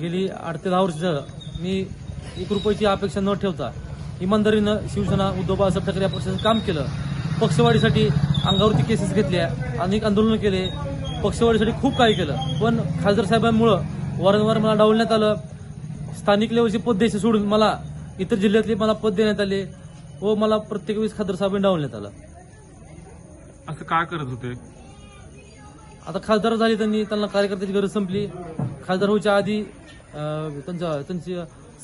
गेली आठ ते दहा वर्ष झालं मी एक रुपयाची अपेक्षा न ठेवता इमानदारीनं शिवसेना उद्धव बाळासाहेब ठाकरे या पक्षाचं काम केलं. पक्षवाढीसाठी अंगावरती केसेस घेतल्या अनेक आंदोलनं केले. पक्षवाढीसाठी खूप काही केलं. पण खासदार साहेबांमुळं वारंवार मला डावलण्यात आलं. स्थानिक लेवलचे पद द्यायचे सोडून मला इतर जिल्ह्यातले मला पद देण्यात आले व मला प्रत्येक वेळेस खासदार साहेबांनी डावलण्यात आलं. असं काय करत होते? आता खासदार झाले त्यांनी त्यांना कार्यकर्त्याची गरज संपली. खासदार व्हायच्या आधी अं, त्यांचा त्यांची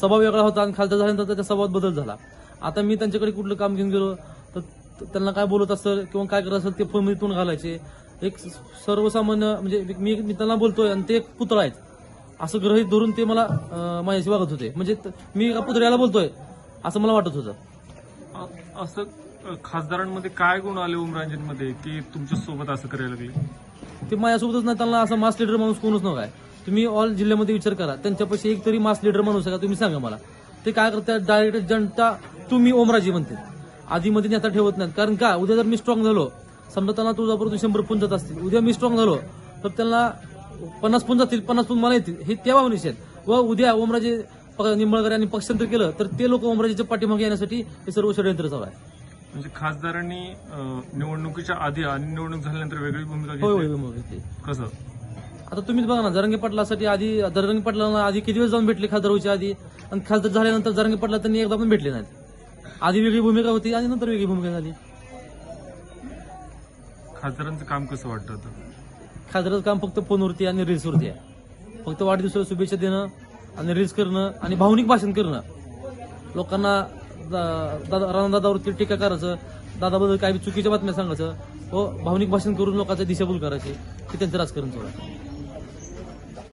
स्वभाव वेगळा होता आणि खासदार झाल्यानंतर त्याच्या स्वभावात बदल झाला. आता मी त्यांच्याकडे कुठलं काम घेऊन गेलो तर त्यांना काय बोलत असेल किंवा काय करत असेल ते फोनमध्ये तोंड घालायचे. एक सर्वसामान्य म्हणजे मी मी त्यांना बोलतोय आणि ते एक पुतळा आहेत. असं ग्रहित धरून ते मला माझ्याशी वागत होते. म्हणजे मी एका पुतळ्याला बोलतोय असं मला वाटत होतं. असं खासदारांमध्ये काय गुण आले ओमरांजनमध्ये की तुमच्यासोबत असं करायला लागले? ते माझ्यासोबतच नाही त्यांना असा मास लिडर माणूस कोणच नव्हता. तुम्ही ऑल जिल्ह्यामध्ये विचार करा. त्यांच्यापाशी एक तरी मास लिडर माणूस आहे का? तुम्ही सांगा मला. ते काय करतात? डायरेक्ट जनता तुम्ही ओमराजी म्हणते. आधीमध्ये नेता ठेवत नाहीत. कारण का? उद्या जर मी स्ट्रॉंग झालो समजा त्यांना तुझ्याबरोबर शंभर पुन जात असतील. उद्या मी स्ट्रॉंग झालो तर त्यांना पन्नास पुन जातील पन्नास पुन मला येतील. हे भावनेचे आहेत. व उद्या ओमराजे निंबाळकर यांनी पक्षांतर केलं तर ते लोक ओमराजेच्या पाठीमागे येण्यासाठी हे सर्व षडयंत्र चालू आहे. म्हणजे खासदारांनी निवडणुकीच्या आधी आणि निवडणूक झाल्यानंतर वेगळी भूमिका घेतली. कसं? आता तुम्हीच बघा ना जरंगे पाटलासाठी आधी जरंगे पाटलांना आधी किती वेळ जाऊन भेटले खासदार आधी? आणि खासदार झाल्यानंतर जरंगे पाटला त्यांनी एकदा पण भेटले नाहीत. आधी वेगळी भूमिका होती आणि नंतर वेगळी भूमिका झाली. खासदारांचं काम कसं वाटतं आता? खासदाराचं काम फक्त फोनवरती आणि रील्सवरती आहे. फक्त वाढदिवसाला शुभेच्छा देणं आणि रील्स करणं आणि भावनिक भाषण करणं. लोकांना दा- दादा राणादादावरती टीका करायचं दादाबद्दल काही चुकीच्या बातम्या सांगायचं व भावनिक भाषण करून लोकांचा दिशाभूल करायची हे त्यांचं राजकारण चालू आहे.